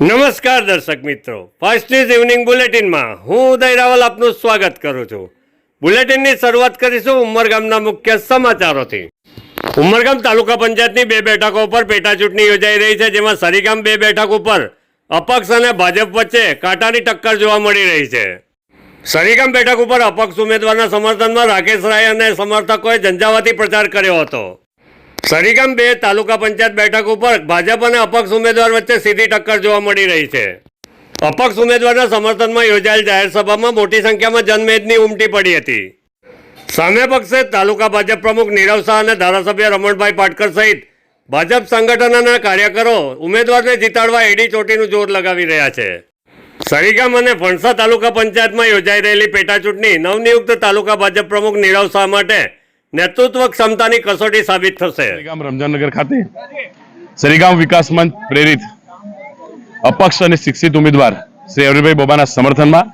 નમસ્કાર દર્શક મિત્રો. ફર્સ્ટ ઇઝ ઇવનિંગ બુલેટિનમાં હું ઉદય રાવલ આપનું સ્વાગત કરું છું. બુલેટિનની શરૂઆત કરીશું ઉમરગામના મુખ્ય સમાચારોથી. ઉમરગામ તાલુકા પંચાયતની બે બેઠકો ઉપર પેટા ચૂંટણી યોજાઈ રહી છે, જેમાં સરીગામ બે બેઠક ઉપર અપક્ષ અને ભાજપ વચ્ચે કાંટાની ટક્કર જોવા મળી રહી છે. સરીગામ બેઠક ઉપર અપક્ષ ઉમેદવારના સમર્થનમાં રાકેશ રાય અને સમર્થકોએ ઝંઝાવાતી પ્રચાર કર્યો હતો. સરીગામ બે તાલુકા પંચાયત બેઠક ઉપર ભાજપ અને અપક્ષ ઉમેદવાર વચ્ચે સીધી ટક્કર જોવા મળી રહી છે. અપક્ષ ઉમેદવારના સમર્થનમાં યોજાયેલ જાહેર સભામાં મોટી સંખ્યામાં જનમેદની ઉમટી પડી હતી. સામે પક્ષે તાલુકા ભાજપ પ્રમુખ નીરવ શાહ અને ધારાસભ્ય રમણભાઈ પાટકર સહિત ભાજપ સંગઠનના કાર્યકરો ઉમેદવારને જીતાડવા એડી ચોટીનું જોર લગાવી રહ્યા છે. સરીગામ અને ફણસા તાલુકા પંચાયતમાં યોજાઈ રહેલી પેટાચૂંટણી નવનિયુક્ત તાલુકા ભાજપ પ્રમુખ નીરવ શાહ માટે નેતૃત્વ ક્ષમતાની કસોટી સાબિત થશે. રમજાનગર ખાતે સરીગામ વિકાસ મંચ પ્રેરિત અપક્ષ અને શિક્ષિત ઉમેદવાર શ્રી અરવિંદભાઈ બોબાના સમર્થનમાં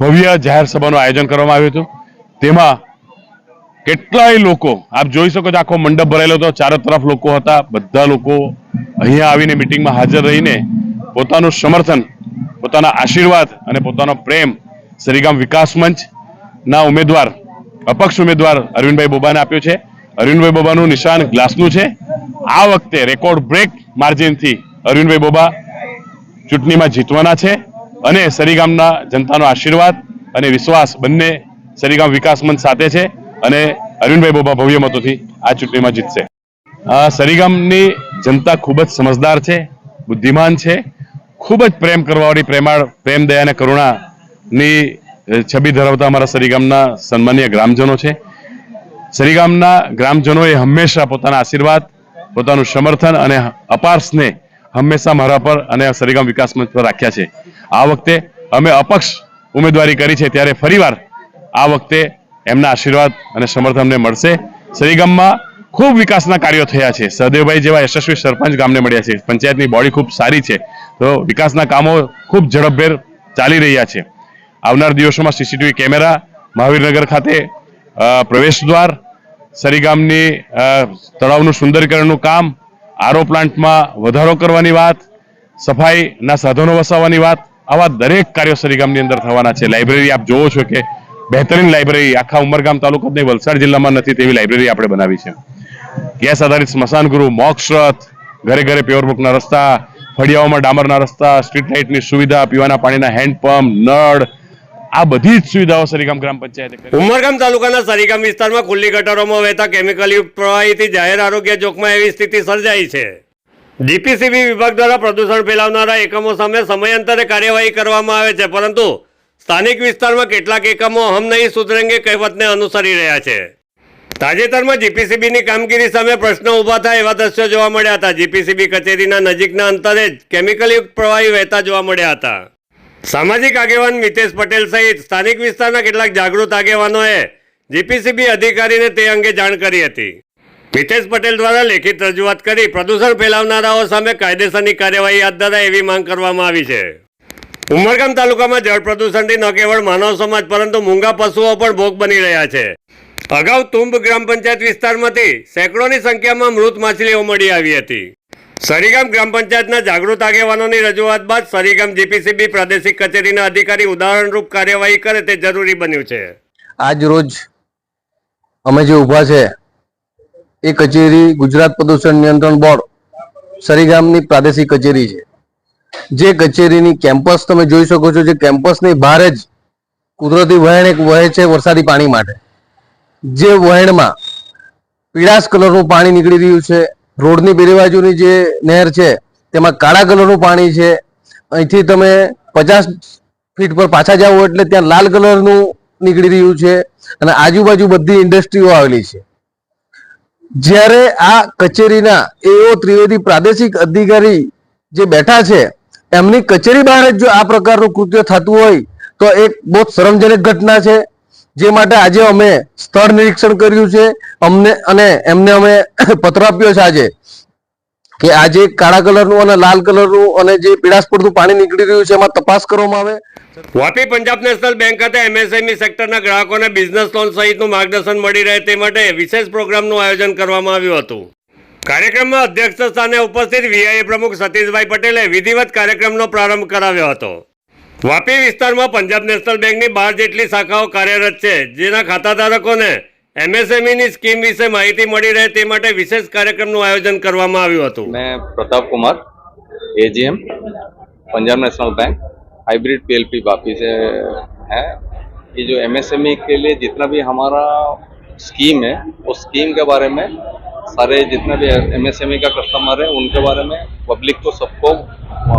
ભવ્ય જાહેર સભાનું આયોજન કરવામાં આવ્યું હતું. તેમાં કેટલાય લોકો, આપ જોઈ શકો છો આખો મંડપ ભરાયેલો હતો. ચારો તરફ લોકો હતા. બધા લોકો અહીંયા આવીને મિટિંગમાં હાજર રહીને પોતાનું સમર્થન, પોતાના આશીર્વાદ અને પોતાનો પ્રેમ સરીગામ વિકાસ મંચના ઉમેદવાર અપક્ષ ઉમેદવાર અરવિંદભાઈ બોબાને આપ્યો છે. અરવિંદભાઈ બોબાનું નિશાન ગ્લાસનું છે. આ વખતે રેકોર્ડ બ્રેક માર્જિનથી અરવિંદભાઈ બોબા ચૂંટણીમાં જીતવાના છે અને સરીગામના જનતાનો આશીર્વાદ અને વિશ્વાસ બંને સરીગામ વિકાસ મંચ સાથે છે અને અરવિંદભાઈ બોબા ભવ્ય મતોથી આ ચૂંટણીમાં જીતશે. સરીગામની જનતા ખૂબ જ સમજદાર છે, બુદ્ધિમાન છે. ખૂબ જ પ્રેમ કરવાવાળી પ્રેમાળ, પ્રેમ દયા અને કરુણાની છબી ધરાવતા અમારા સરીગામના સન્માનીય ગ્રામજનો છે. સરીગામના ગ્રામજનોએ હંમેશા પોતાના આશીર્વાદ, પોતાનું સમર્થન અને અપાર સ્નેહ હંમેશા મારા પર અને સરીગામ વિકાસ મંચ પર રાખ્યા છે. આ વખતે અમે અપક્ષ ઉમેદવારી કરી છે ત્યારે ફરીવાર આ વખતે એમના આશીર્વાદ અને સમર્થન અમને મળશે. સરીગામમાં ખૂબ વિકાસના કાર્યો થયા છે. સહદેવભાઈ જેવા યશસ્વી સરપંચ ગામને મળ્યા છે. પંચાયતની બોડી ખૂબ સારી છે. તો વિકાસના કામો ખૂબ ઝડપભેર ચાલી રહ્યા છે. આવનાર દિવસોમાં સીસીટીવી કેમેરા મહાવીરનગર ખાતે પ્રવેશ દ્વાર સરીગામની તળાવનું સુંદરીકરણનું કામ, આરો પ્લાન્ટમાં વધારો કરવાની વાત, સફાઈના સાધનો વસાવવાની વાત, આવા દરેક કાર્યો સરીગામની અંદર થવાના છે. લાઇબ્રેરી આપ જોવો છો કે બહેતરીન લાઇબ્રેરી આખા ઉમરગામ તાલુકા નહીં, વલસાડ જિલ્લામાં નથી તેવી લાઇબ્રેરી આપણે બનાવી છે. ગેસ આધારિત સ્મશાન ગૃહ, મોક્ષ રથ, ઘરે ઘરે પ્યોર બુકના રસ્તા, ફળિયાઓમાં ડામરના રસ્તા સ્ટ્રીટ લાઇટની સુવિધા, પીવાના પાણીના હેન્ડપંપ નળ આ બધી જ સુવિધાઓ સરીગામ ગ્રામ પંચાયતે ઉમરગામ તાલુકાના સરીગામ વિસ્તારમાં ખુલ્લી ગટરોમાં વહેતા કેમિકલયુક્ત પ્રવાહીથી જાહેર આરોગ્ય જોખમાં એવી સ્થિતિ સર્જાઈ છે. જીપીસીબી વિભાગ દ્વારા પ્રદૂષણ ફેલાવનારા એકમો સામે સમયાંતરે કાર્યવાહી કરવામાં આવે છે, પરંતુ સ્થાનિક વિસ્તારમાં કેટલાક એકમો હમ નહીં સુધરેંગે કહેવતને અનુસરી રહ્યા છે. તાજેતરમાં જીપીસીબીની કામગીરી સામે પ્રશ્નો ઊભા થાય એવા દ્રશ્યો જોવા મળ્યા હતા. જીપીસીબી કચેરીના નજીકના અંતરે જ કેમિકલયુક્ત પ્રવાહી વહેતા જોવા મળ્યા હતા. સામાજિક આગેવાન મિતેશ પટેલ સહિત સ્થાનિક વિસ્તારના કેટલાક જાગૃત આગેવાનોએ જીપીસીબી અધિકારીને તે અંગે જાણ કરી હતી. મિતેશ પટેલ દ્વારા લેખિત રજૂઆત કરી પ્રદૂષણ ફેલાવનારાઓ સામે કાયદેસરની કાર્યવાહી હાથ ધરાય એવી માંગ કરવામાં આવી છે. ઉમરગામ તાલુકામાં જળ પ્રદૂષણથી ન કેવળ માનવ સમાજ પરંતુ મૂંગા પશુઓ પણ ભોગ બની રહ્યા છે. અગાઉ તુંબ ગ્રામ પંચાયત વિસ્તારમાંથી સેંકડોની સંખ્યામાં મૃત માછલીઓ મળી આવી હતી. સરીગામ ગ્રામ પંચાયતના જાગૃત આગેવાનોની રજૂઆત બાદ સરીગામ જીપીસીબી પ્રાદેશિક કચેરીના અધિકારી ઉદાહરણરૂપ કાર્યવાહી કરે તે જરૂરી બન્યું છે. આજ રોજ અમે જે ઊભા છે, એ કચેરી ગુજરાત પ્રદૂષણ નિયંત્રણ બોર્ડ સરીગામની પ્રાદેશિક કચેરી છે. જે કચેરીની કેમ્પસ તમે જોઈ શકો છો જે કેમ્પસની બહાર જ કુદરતી વહેણ એક વહે છે વરસાદી પાણી માટે. જે વહેણમાં પીળાશ કલરનું પાણી નીકળી રહ્યું છે રોડની પેલી બાજુની જે નહેર છે, તેમાં કાળા કલરનું પાણી છે. અહીંથી તમે પચાસ ફીટ પર પાછા જાઓ એટલે ત્યાં લાલ કલરનું નીકળી રહ્યું છે અને આજુબાજુ બધી ઇન્ડસ્ટ્રીઓ આવેલી છે. જ્યારે આ કચેરીના એઓ ત્રિવેદી પ્રાદેશિક અધિકારી જે બેઠા છે, એમની કચેરી બહાર જ જો આ પ્રકારનું કૃત્ય થતું હોય, તો એક બહુ શરમજનક ઘટના છે. જે માટે આજે અમે સ્થળ નિરીક્ષણ કર્યું છે. અમને અને એમને અમે પત્ર આપ્યો છે આજે કે આજે કાળા કલરનું અને લાલ કલરનું અને જે પીડાસપુરનું પાણી નીકળી રહ્યું છે એમાં તપાસ કરવામાં આવે. વાપી પંજાબ નેશનલ બેંક ખાતે એમએસએમઈ સેક્ટરના ગ્રાહકોને બિઝનેસ લોન સહિતનું માર્ગદર્શન મળી રહે તે માટે વિશેષ પ્રોગ્રામનું આયોજન કરવામાં આવ્યું હતું. કાર્યક્રમમાં અધ્યક્ષ સ્થાને ઉપસ્થિત વીઆઈએ પ્રમુખ સતીશભાઈ પટેલે વિધિવત કાર્યક્રમનો પ્રારંભ કરાવ્યો હતો. વાપી વિસ્તારમાં પંજાબ નેશનલ બેંકની બાર જેટલી શાખાઓ કાર્યરત છે જેના ખાતાધારકોને એમએસએમઈની સ્કીમ વિશે માહિતી મળી રહે તે માટે વિશેષ કાર્યક્રમનું આયોજન કરવામાં આવ્યું હતું मैं Pratap Kumar AGM Punjab national bank hybrid PLP Vapi से है ये जो एमएसएमई के लिए जितना भी हमारा स्कीम है उस स्कीम के बारे में सारे जितना भी एमएसएमई का कस्टमर है उनके बारे में पब्लिक को सबको अ,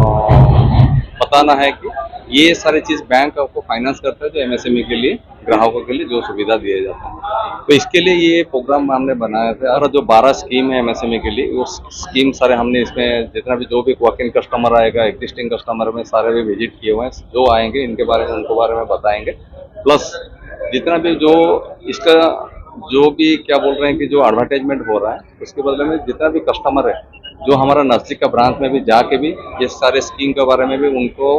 बताना है कि ये सारी चीज़ बैंक आपको फाइनेंस करता है जो एमएसएमई के लिए, ग्राहकों के लिए जो सुविधा दिए जाते हैं। तो इसके लिए ये प्रोग्राम हमने बनाया था। और जो बारह स्कीम है एमएसएमई के लिए वो स्कीम सारे हमने इसमें जितना भी जो भी वॉक इन कस्टमर आएगा एग्जिस्टिंग कस्टमर में सारे भी विज़िट किए हुए हैं। जो आएँगे, इनके बारे में, उनको बारे में बताएँगे। प्लस जितना भी जो इसका जो भी क्या बोल रहे हैं कि जो एडवर्टाइजमेंट हो रहा है, उसके बदले में जितना भी कस्टमर है, जो हमारा नज़दीक का ब्रांच में भी जाके भी ये सारे स्कीम के बारे में भी उनको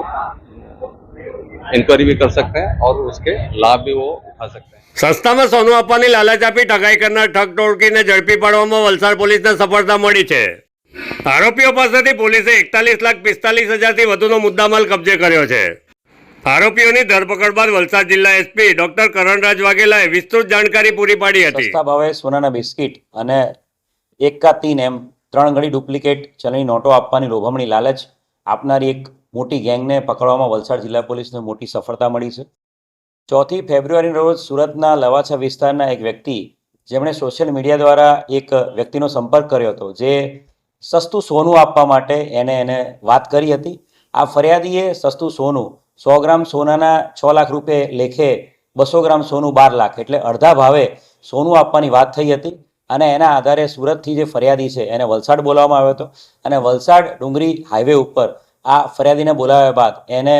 इंक्वायरी भी कर सकते हैं और उसके लाभ भी वो उठा सकते हैं સસ્તામાં સોનું આપવાની લાલચ આપી ઠગાઈ કરનાર ઠગ ટોળકીને ઝડપી પાડવામાં વલસાડ પોલીસને સફળતા મળી છે આરોપીઓ પાસેથી પોલીસે એકતાલીસ લાખ પિસ્તાલીસ હજારથી વધુનો મુદ્દામાલ કબજે કર્યો છે આરોપીઓની ધરપકડ બાદ વલસાડ જિલ્લા એસપી ડોક્ટર કરણરાજ વાઘેલાએ વિસ્તૃત જાણકારી પૂરી પાડી હતી સસ્તા ભાવે સોનાના બિસ્કિટ અને એક કા તીન એમ ત્રણ ઘડી ડુપ્લિકેટ ચલણી નોટો આપવાની લોભામણી લાલચ આપનારી એક મોટી ગેંગને પકડવામાં વલસાડ જિલ્લા પોલીસને મોટી સફળતા મળી છે. ચોથી ફેબ્રુઆરીના રોજ સુરતના લવાછા વિસ્તારના એક વ્યક્તિ, જેમણે સોશિયલ મીડિયા દ્વારા એક વ્યક્તિનો સંપર્ક કર્યો હતો, જે સસ્તું સોનું આપવા માટે એને એને વાત કરી હતી. આ ફરિયાદીએ સસ્તું સોનું, સો ગ્રામ સોનાના છ લાખ રૂપે લેખે બસો ગ્રામ સોનું બાર લાખ, એટલે અડધા ભાવે સોનું આપવાની વાત થઈ હતી અને એના આધારે સુરતથી જે ફરિયાદી છે એને વલસાડ બોલાવવામાં આવ્યો હતો. અને વલસાડ ડુંગરી હાઈવે ઉપર આ ફરિયાદીને બોલાવ્યા બાદ એને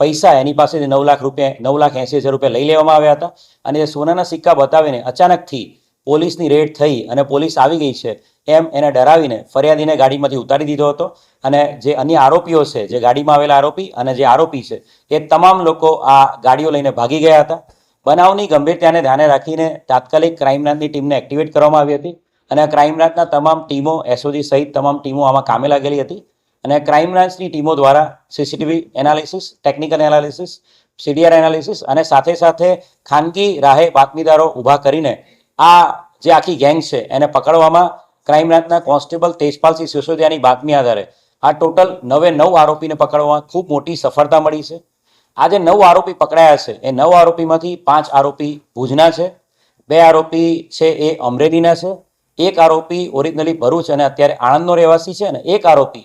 પૈસા એની પાસેથી નવ લાખ રૂપિયા, નવ લાખ એંસી હજાર રૂપિયા લઈ લેવામાં આવ્યા હતા. અને જે સોનાના સિક્કા બતાવીને અચાનકથી પોલીસની રેડ થઈ અને પોલીસ આવી ગઈ છે એમ એને ડરાવીને ફરિયાદીને ગાડીમાંથી ઉતારી દીધો હતો. અને જે અન્ય આરોપીઓ છે, જે ગાડીમાં આવેલા આરોપી અને જે આરોપી છે, એ તમામ લોકો આ ગાડીઓ લઈને ભાગી ગયા હતા. બનાવની ગંભીરતાને ધ્યાને રાખીને તાત્કાલિક ક્રાઇમ બ્રાન્ચની ટીમને એક્ટિવેટ કરવામાં આવી હતી. અને ક્રાઇમ બ્રાન્ચના તમામ ટીમો, એસઓજી સહિત તમામ ટીમો આમાં કામે લાગેલી હતી. અને ક્રાઇમ બ્રાન્ચની ટીમો દ્વારા CCTV analysis technical analysis CDR analysis અને સાથે સાથે ખાનગી રાહે બાતમીદારો ઊભા કરીને આ જે આખી ગેંગ છે એને પકડવામાં ક્રાઇમ બ્રાન્ચના કોન્સ્ટેબલ તેજપાલસિંહ સિસોદિયાની બાતમી આધારે આ ટોટલ નવે નવ આરોપીને પકડવામાં ખૂબ મોટી સફળતા મળી છે. આ જે નવ આરોપી પકડાયા છે, એ નવ આરોપીમાંથી પાંચ આરોપી ભુજના છે, બે આરોપી છે એ અમરેલીના છે, એક આરોપી ઓરિજિનલી ભરૂચ અને અત્યારે આણંદનો રહેવાસી છે અને એક આરોપી